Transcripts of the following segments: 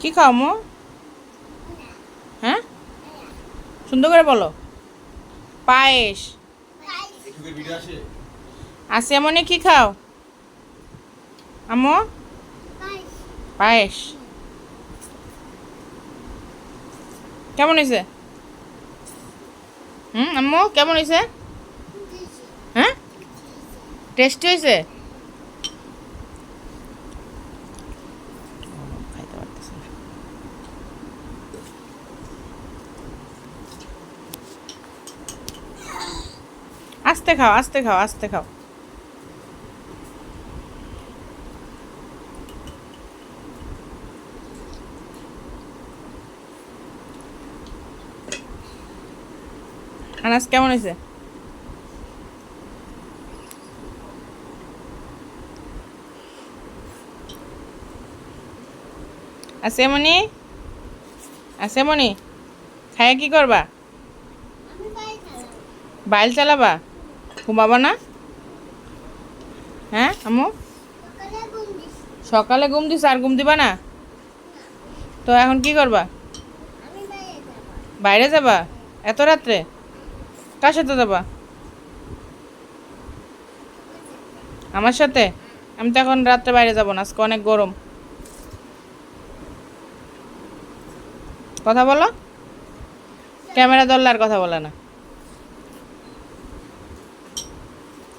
কি খাও মো? হ্যাঁ? সুন্দর করে বলো। পায়েস। আসে এমনই কি খাও? আমো? পায়েস। কেমন হয়েছে হুম, আম্মু, কেমন হয়েছে হ্যাঁ? টেস্টি হয়েছে আস্তে খাও আস্তে খাও আস্তে খাও। আনাজ কেমন হয়েছে? আছে মনি আছে মনি খায় কি করবা? বাইল চালাবা? ঘুমাবা না? হ্যাঁ আমু সকালে ঘুম দিস, আর ঘুম দিবা না? তো এখন কি করবা? বাইরে যাবা? এত রাত্রে? কার সাথে যাবা? আমার সাথে? আমি তো এখন রাত্রে বাইরে যাব না, আজকে অনেক গরম। কথা বলো? ক্যামেরা ধরলে আর কথা বলে না।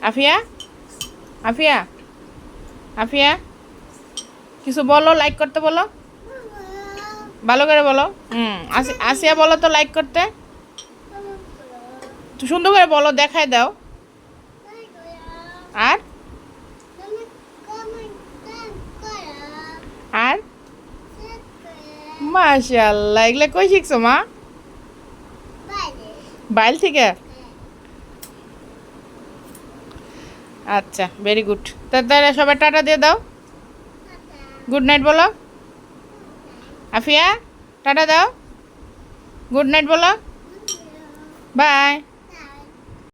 আফিয়া? আফিয়া? আফিয়া? কিছু বলো লাইক করতে বলো। ভালো করে বলো। হুম আসি- আসিয়া বলো তো লাইক করতে। সুন্দর করে বলো দেখাই দাও। আর? আর? মাশাল্লাহ এগুলো কই শিখছো মা? বাইল থেকে? আচ্ছা ভেরি গুড তাহলে সবাই টাটা দিয়ে দাও। গুড নাইট বলো। আফিয়া, টাটা দাও। গুড নাইট বলো। বাই